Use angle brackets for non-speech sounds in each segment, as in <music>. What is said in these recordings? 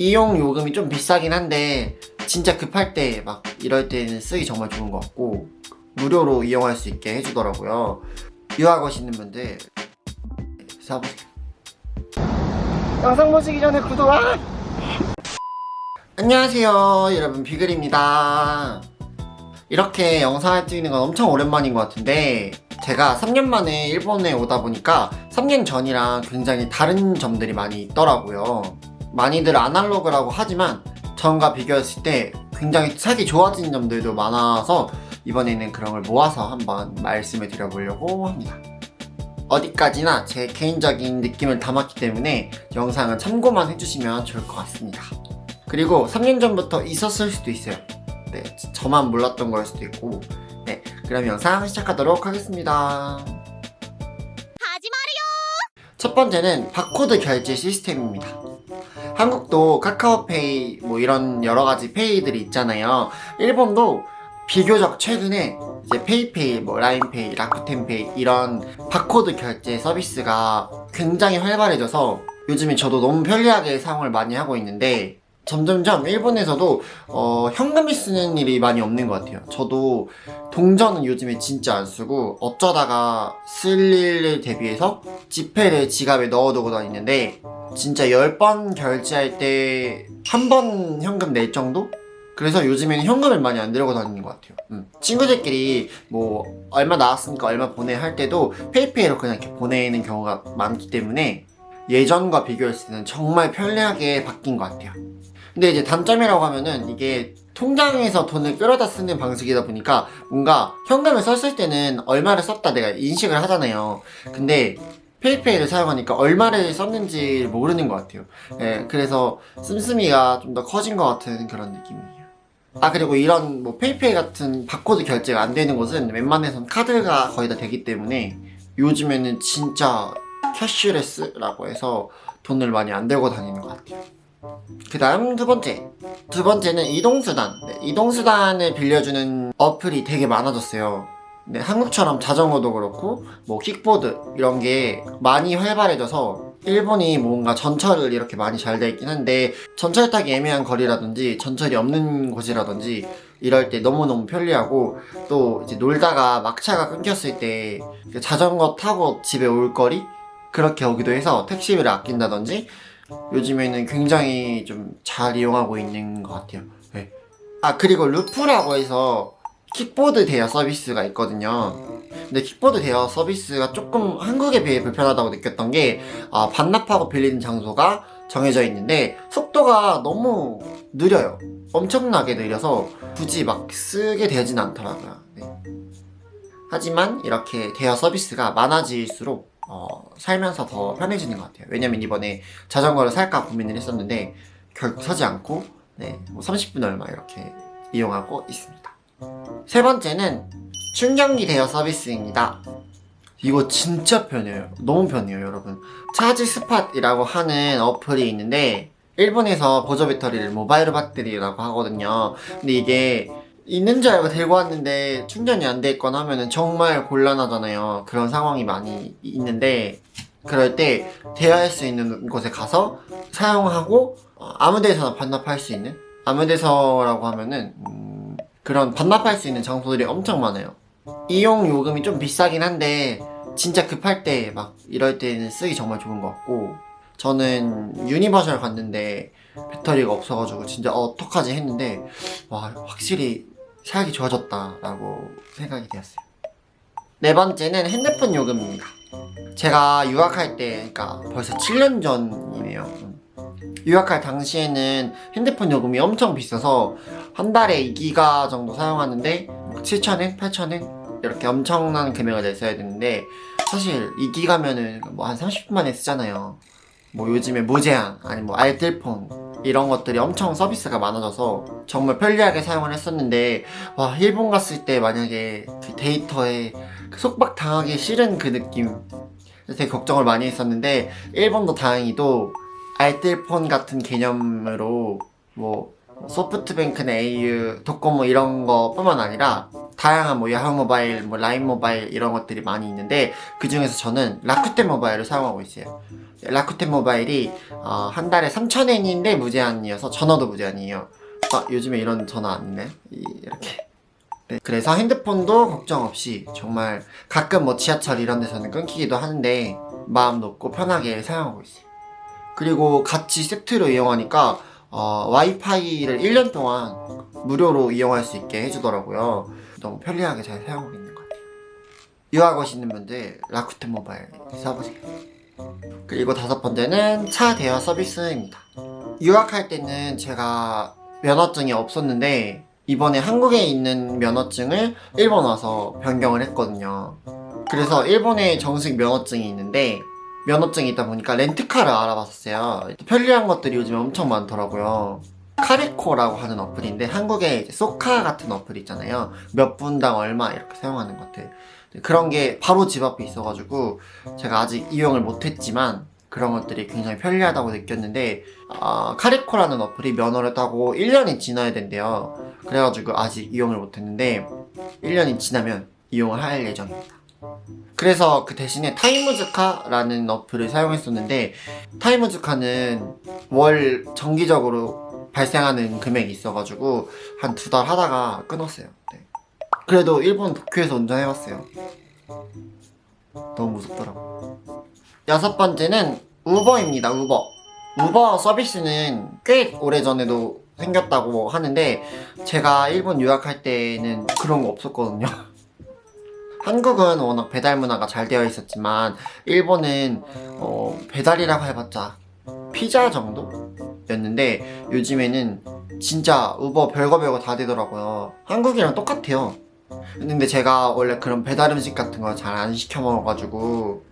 이용 요금이 좀 비싸긴 한데 진짜 급할 때 막 이럴 때는 쓰기 정말 좋은 것 같고 무료로 이용할 수 있게 해주더라고요. 유학 오시는 분들 사보세요. 영상 보시기 전에 구독! 아! 안녕하세요 여러분 비글입니다. 이렇게 영상을 찍는 건 엄청 오랜만인 것 같은데 제가 3년 만에 일본에 오다 보니까 3년 전이랑 굉장히 다른 점들이 많이 있더라고요. 많이들 아날로그라고 하지만 전과 비교했을 때 굉장히 색이 좋아진 점들도 많아서 이번에는 그런 걸 모아서 한번 말씀을 드려보려고 합니다. 어디까지나 제 개인적인 느낌을 담았기 때문에 영상은 참고만 해주시면 좋을 것 같습니다. 그리고 3년 전부터 있었을 수도 있어요. 네, 저만 몰랐던 걸 수도 있고. 네, 그럼 영상 시작하도록 하겠습니다. 첫 번째는 바코드 결제 시스템입니다. 한국도 카카오페이 뭐 이런 여러 가지 페이들이 있잖아요. 일본도 비교적 최근에 이제 페이페이, 뭐 라인페이, 라쿠텐페이 이런 바코드 결제 서비스가 굉장히 활발해져서 요즘에 저도 너무 편리하게 사용을 많이 하고 있는데 점점점 일본에서도 어, 현금을 쓰는 일이 많이 없는 것 같아요. 저도 동전은 요즘에 진짜 안 쓰고 어쩌다가 쓸 일을 대비해서 지폐를 지갑에 넣어두고 다니는데 진짜 10번 결제할 때 한 번 현금 낼 정도? 그래서 요즘에는 현금을 많이 안 들고 다니는 것 같아요. 음. 친구들끼리 뭐 얼마 나왔으니까 얼마 보내 할 때도 페이페이로 그냥 이렇게 보내는 경우가 많기 때문에 예전과 비교했을 때는 정말 편리하게 바뀐 것 같아요. 근데 이제 단점이라고 하면은 이게 통장에서 돈을 끌어다 쓰는 방식이다 보니까 뭔가 현금을 썼을 때는 얼마를 썼다 내가 인식을 하잖아요. 근데 페이페이를 사용하니까 얼마를 썼는지 모르는 것 같아요. 예, 그래서 씀씀이가 좀 더 커진 것 같은 그런 느낌이에요. 아 그리고 이런 뭐 페이페이 같은 바코드 결제가 안 되는 곳은 웬만해선 카드가 거의 다 되기 때문에 요즘에는 진짜 캐쉬레스라고 해서 돈을 많이 안 들고 다니는 것 같아요. 그 다음 두 번째. 두 번째는 이동수단. 네, 이동수단을 빌려주는 어플이 되게 많아졌어요. 네, 한국처럼 자전거도 그렇고, 뭐, 킥보드, 이런 게 많이 활발해져서, 일본이 뭔가 전철을 이렇게 많이 잘 돼 있긴 한데, 전철 타기 애매한 거리라든지, 전철이 없는 곳이라든지, 이럴 때 너무너무 편리하고, 또 이제 놀다가 막차가 끊겼을 때, 자전거 타고 집에 올 거리? 그렇게 오기도 해서 택시비를 아낀다든지, 요즘에는 굉장히 좀 잘 이용하고 있는 것 같아요. 네. 아 그리고 루프라고 해서 킥보드 대여 서비스가 있거든요. 근데 킥보드 대여 서비스가 조금 한국에 비해 불편하다고 느꼈던 게 아, 반납하고 빌리는 장소가 정해져 있는데 속도가 너무 느려요. 엄청나게 느려서 굳이 막 쓰게 되진 않더라고요. 네. 하지만 이렇게 대여 서비스가 많아질수록 어, 살면서 더 편해지는 것 같아요. 왜냐면 이번에 자전거를 살까 고민을 했었는데 결국 사지 않고 네, 뭐 30분 얼마 이렇게 이용하고 있습니다. 세 번째는 충전기 대여 서비스입니다. 이거 진짜 편해요. 너무 편해요, 여러분. 차지 스팟이라고 하는 어플이 있는데 일본에서 보조 배터리를 모바일 배터리라고 하거든요. 근데 이게 있는 줄 알고 들고 왔는데 충전이 안 돼 있거나 하면은 정말 곤란하잖아요. 그런 상황이 많이 있는데 그럴 때 대여할 수 있는 곳에 가서 사용하고 어, 아무 데서나 반납할 수 있는 아무 데서라고 하면은 음, 그런 반납할 수 있는 장소들이 엄청 많아요. 이용 요금이 좀 비싸긴 한데 진짜 급할 때 막 이럴 때는 쓰기 정말 좋은 것 같고 저는 유니버셜 갔는데 배터리가 없어가지고 진짜 어떡하지 했는데 와 확실히 살기 좋아졌다라고 생각이 되었어요. 네 번째는 핸드폰 요금입니다. 제가 유학할 때, 그러니까 벌써 7년 전이네요. 음. 유학할 당시에는 핸드폰 요금이 엄청 비싸서 한 달에 2기가 정도 사용하는데 7,000엔, 8,000엔 이렇게 엄청난 금액을 냈어야 되는데 사실 2기가면은 뭐 한 30분 만에 쓰잖아요. 뭐 요즘에 무제한 아니 뭐 알뜰폰 이런 것들이 엄청 서비스가 많아져서 정말 편리하게 사용을 했었는데 와 일본 갔을 때 만약에 그 데이터에 그 속박 당하기 싫은 그 느낌 되게 걱정을 많이 했었는데 일본도 다행히도 알뜰폰 같은 개념으로 뭐 소프트뱅크나 au, 도코모 이런 거뿐만 아니라 다양한 뭐 야후 모바일, 뭐 라인 모바일 이런 것들이 많이 있는데 그 중에서 저는 라쿠텐 모바일을 사용하고 있어요. 라쿠텐 모바일이 어, 한 달에 3,000엔인데 무제한이어서 전화도 무제한이에요. 아, 요즘에 이런 전화 안 있네. 이- 이렇게. 네, 그래서 핸드폰도 걱정 없이 정말 가끔 뭐 지하철 이런 데서는 끊기기도 하는데 마음 놓고 편하게 사용하고 있어요. 그리고 같이 세트로 이용하니까 어, 와이파이를 1년 동안 무료로 이용할 수 있게 해주더라고요. 너무 편리하게 잘 사용하고 있는 것 같아요. 유학 오시는 분들 라쿠텐 모바일 써보세요. 그리고 다섯 번째는 차 대여 서비스입니다. 유학할 때는 제가 면허증이 없었는데 이번에 한국에 있는 면허증을 일본 와서 변경을 했거든요. 그래서 일본에 정식 면허증이 있는데 면허증이 있다 보니까 렌트카를 알아봤었어요. 편리한 것들이 요즘에 엄청 많더라고요. 카리코라고 하는 어플인데 한국에 이제 소카 같은 어플 있잖아요. 몇 분당 얼마 이렇게 사용하는 것들. 그런 게 바로 집 앞에 있어가지고 제가 아직 이용을 못했지만 그런 것들이 굉장히 편리하다고 느꼈는데 아, 카리코라는 어플이 면허를 따고 1년이 지나야 된대요. 그래가지고 아직 이용을 못했는데 1년이 지나면 이용을 할 예정입니다. 그래서 그 대신에 타이무즈카라는 어플을 사용했었는데 타이무즈카는 월 정기적으로 발생하는 금액이 있어가지고 한 두 달 하다가 끊었어요. 네. 그래도 일본 도쿄에서 운전해봤어요. 너무 무섭더라고. 여섯 번째는 우버입니다. 우버. 우버 서비스는 꽤 오래전에도 생겼다고 하는데 제가 일본 유학할 때는 그런 거 없었거든요. <laughs> 한국은 워낙 배달 문화가 잘 되어 있었지만 일본은 어, 배달이라고 해봤자 피자 정도 였는데 요즘에는 진짜 우버 별거 별거 다 되더라고요. 한국이랑 똑같아요. 근데 제가 원래 그런 배달 음식 같은 거 잘 안 시켜 먹어가지고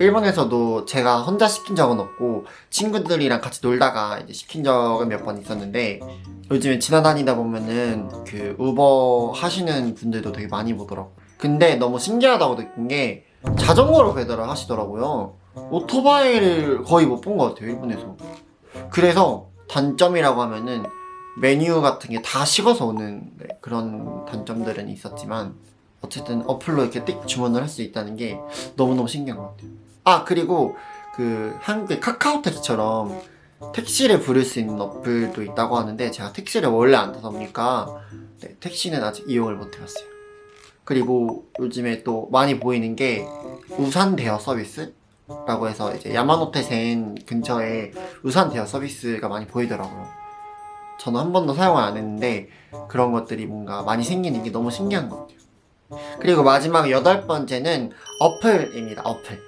일본에서도 제가 혼자 시킨 적은 없고 친구들이랑 같이 놀다가 이제 시킨 적은 몇 번 있었는데 요즘에 지나다니다 보면은 그 우버 하시는 분들도 되게 많이 보더라고. 근데 너무 신기하다고 느낀 게 자전거로 배달을 하시더라고요. 오토바이를 거의 못 본 것 같아요 일본에서. 그래서 단점이라고 하면은 메뉴 같은 게 다 식어서 오는 네, 그런 단점들은 있었지만 어쨌든 어플로 이렇게 띡 주문을 할 수 있다는 게 너무너무 신기한 것 같아요. 아 그리고 그 한국의 카카오 택시처럼 택시를 부를 수 있는 어플도 있다고 하는데 제가 택시를 원래 안 타다 보니까 네, 택시는 아직 이용을 못 해봤어요. 그리고 요즘에 또 많이 보이는 게 우산 대여 서비스 라고 해서 이제 야마노테센 근처에 우산 대여 서비스가 많이 보이더라고요. 저는 한 번도 사용을 안 했는데 그런 것들이 뭔가 많이 생기는 게 너무 신기한 것 같아요. 그리고 마지막 여덟 번째는 어플입니다. 어플.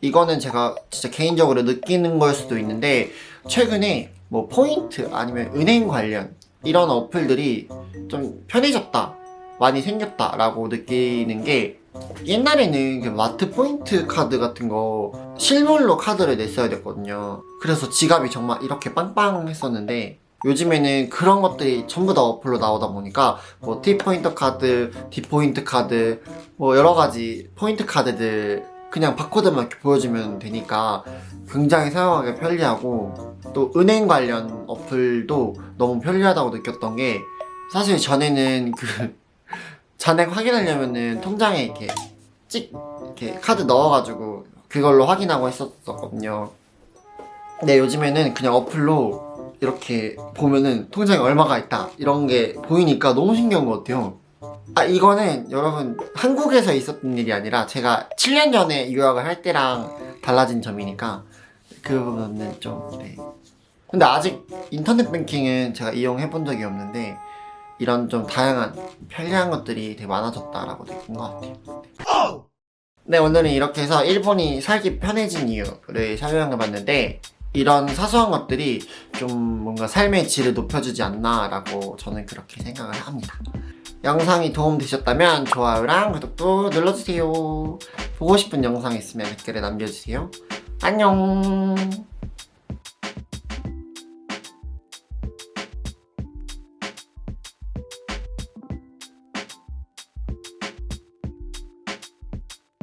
이거는 제가 진짜 개인적으로 느끼는 걸 수도 있는데 최근에 뭐 포인트 아니면 은행 관련 이런 어플들이 좀 편해졌다. 많이 생겼다라고 느끼는 게 옛날에는 그 마트 포인트 카드 같은 거 실물로 카드를 냈어야 됐거든요. 그래서 지갑이 정말 이렇게 빵빵했었는데 요즘에는 그런 것들이 전부 다 어플로 나오다 보니까 뭐 T포인트 카드, D포인트 카드 뭐 여러 가지 포인트 카드들 그냥 바코드만 이렇게 보여주면 되니까 굉장히 사용하기 편리하고 또 은행 관련 어플도 너무 편리하다고 느꼈던 게 사실 전에는 그 잔액 확인하려면은 통장에 이렇게 찍 이렇게 카드 넣어가지고 그걸로 확인하고 했었거든요. 근데 요즘에는 그냥 어플로 이렇게 보면은 통장에 얼마가 있다 이런 게 보이니까 너무 신기한 것 같아요. 아 이거는 여러분 한국에서 있었던 일이 아니라 제가 7년 전에 유학을 할 때랑 달라진 점이니까 그 부분은 좀 네. 근데 아직 인터넷 뱅킹은 제가 이용해 본 적이 없는데 이런 좀 다양한 편리한 것들이 되게 많아졌다라고 느낀 것 같아요. 네 오늘은 이렇게 해서 일본이 살기 편해진 이유를 설명해 봤는데 이런 사소한 것들이 좀 뭔가 삶의 질을 높여주지 않나라고 저는 그렇게 생각을 합니다. 영상이 도움되셨다면 좋아요랑 구독도 눌러주세요. 보고 싶은 영상 있으면 댓글에 남겨주세요. 안녕.